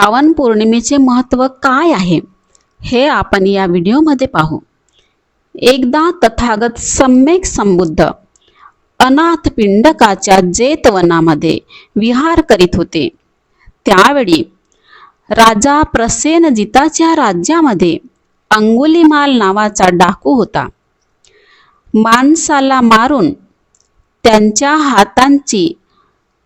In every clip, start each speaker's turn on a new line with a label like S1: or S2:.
S1: श्रावण पौर्णिमेचे महत्त्व काय आहे? हे आपण या व्हिडिओमध्ये पाहू. एकदा तथागत सम्यक संबुद्ध अनाथ पिंडकाच्या जेतवनामध्ये विहार करीत होते. त्यावेळी राजा प्रसेनजिताच्या राज्यामध्ये अंगुलीमाल नावाचा डाकू होता. माणसाला मारून त्यांच्या हातांची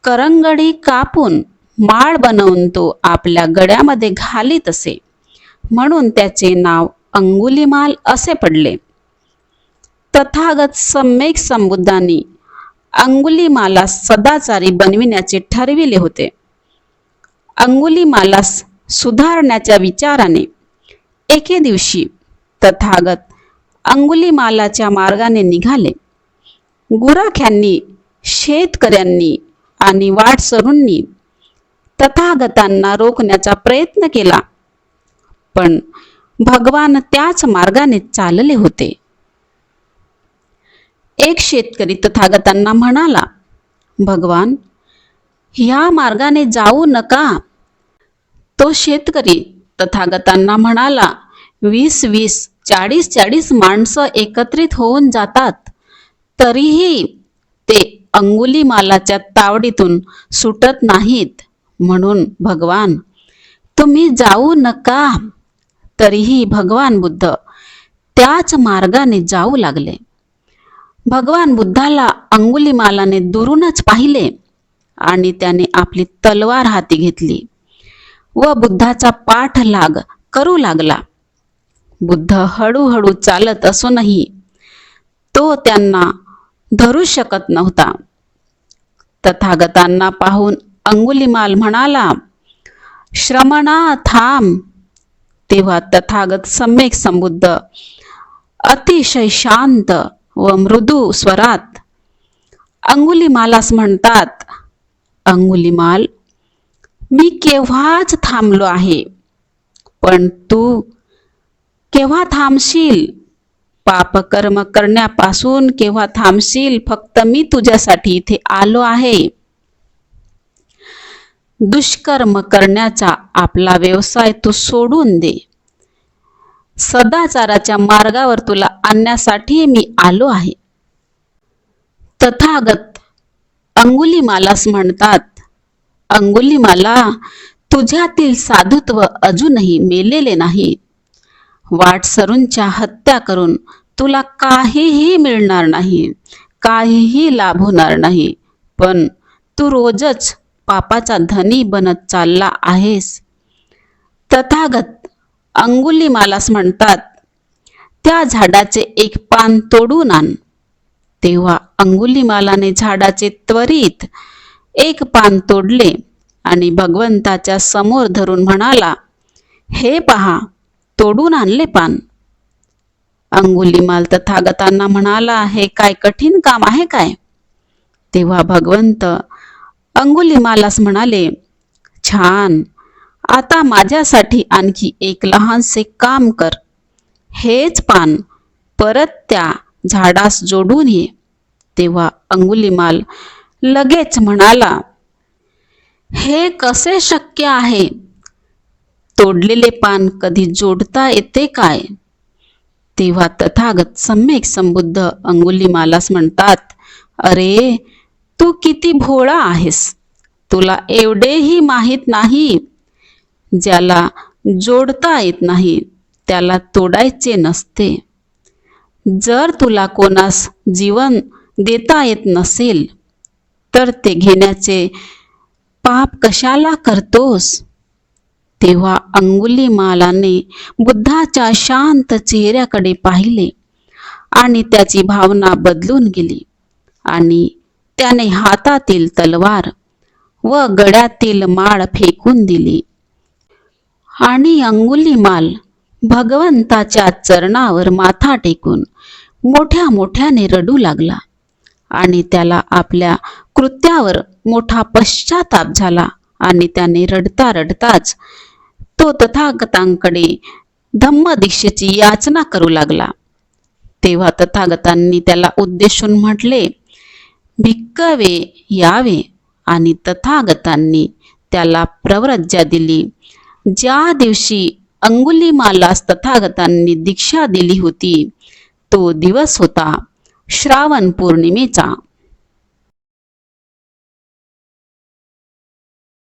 S1: करंगडी कापून माळ बनवून तो आपल्या गड्यामध्ये घालीत असे. म्हणून त्याचे नाव अंगुलीमाल असे पडले. तथागत सम्यक संबुद्धांनी अंगुलीमालास सदाचारी बनविण्याचे ठरविले होते. अंगुलीमालास सुधारण्याच्या विचाराने एके दिवशी तथागत अंगुलीमालाच्या मार्गाने निघाले. गुराख्यांनी शेतकऱ्यांनी आणि वाटसरूंनी तथागतांना रोखण्याचा प्रयत्न केला. पण भगवान त्याच मार्गाने चालले होते. एक शेतकरी तथागतांना म्हणाला भगवान ह्या मार्गाने जाऊ नका. तो शेतकरी तथागतांना म्हणाला वीस वीस चाळीस चाळीस माणसं एकत्रित होऊन जातात. तरीही ते अंगुली मालाच्या तावडीतून सुटत नाहीत. म्हणून भगवान तुम्ही जाऊ नका. तरीही भगवान बुद्ध त्याच मार्गाने जाऊ लागले. भगवान बुद्धाला अंगुलीमालाने दुरूनच पाहिले आणि त्याने आपली तलवार हाती घेतली व बुद्धाचा पाठ लाग करू लागला. बुद्ध हळूहळू चालत असूनही तो त्यांना धरू शकत नव्हता. तथागतांना पाहून अंगुलीमाल म्हणाला श्रमणा थांब तेव्हा तथागत सम्यक संबुद्ध अतिशय शांत व मृदू स्वरात. अंगुलीमालास म्हणतात अंगुलीमाल मी केव्हाच थांबलो आहे? पण तू केव्हा थांबशील? पापकर्म करण्यापासून केव्हा थांबशील? फक्त मी तुझ्यासाठी इथे आलो आहे. दुष्कर्म करण्याचा आपला व्यवसाय तू सोडून दे. सदाचाराच्या मार्गावर तुला आणण्यासाठी मी आलो आहे. तथागत अंगुलीमालास म्हणतात अंगुलीमाला तुझ्यातील साधुत्व अजूनही मेलेले नाही. वाटसरूंच्या हत्या करून तुला काहीही मिळणार नाही काहीही लाभ होणार नाही. पण तू रोजच पापाचा धनी बनत चालला आहेस. तथागत अंगुलीमालास म्हणतात त्या झाडाचे एक पान तोडून आण. तेव्हा अंगुलीमालाने झाडाचे त्वरित एक पान तोडले आणि भगवंताच्या समोर धरून म्हणाला हे पहा तोडून आणले पान. अंगुलीमाल तथागतांना म्हणाला हे काय कठीण काम आहे काय? तेव्हा भगवंत अंगुलीमालास म्हणाले छान. आता माझ्यासाठी आणखी एक लहानसे काम कर. हेच पान परत त्या झाडास जोडून ये. तेव्हा अंगुलीमाल लगेच म्हणाला हे कसे शक्य आहे? तोडलेले पान कधी जोडता येते काय? तेव्हा तथागत सम्यक संबुद्ध अंगुलीमालास म्हणतात अरे तू किती भोळा आहेस. तुला एवढेही माहीत नाही ज्याला जोडता येत नाही त्याला तोडायचे नसते. जर तुला कोणास जीवन देता येत नसेल तर ते घेण्याचे पाप कशाला करतोस? तेव्हा अंगुलीमालाने बुद्धाच्या शांत चेहऱ्याकडे पाहिले आणि त्याची भावना बदलून गेली आणि त्याने हातातील तलवार व गळ्यातील माळ फेकून दिली. आणि अंगुली माल भगवंताच्या चरणावर माथा टेकून मोठ्या मोठ्याने रडू लागला आणि त्याला आपल्या कृत्यावर मोठा पश्चाताप झाला आणि त्याने रडता रडताच तो तथागतांकडे धम्मदीक्षेची याचना करू लागला. तेव्हा तथागतांनी त्याला उद्देशून म्हटले भिक्कवे यावे आणि तथागतांनी त्याला प्रव्रज्जा दिली. ज्या दिवशी अंगुलीमालास तथागतांनी दीक्षा दिली होती तो दिवस होता श्रावण पौर्णिमेचा.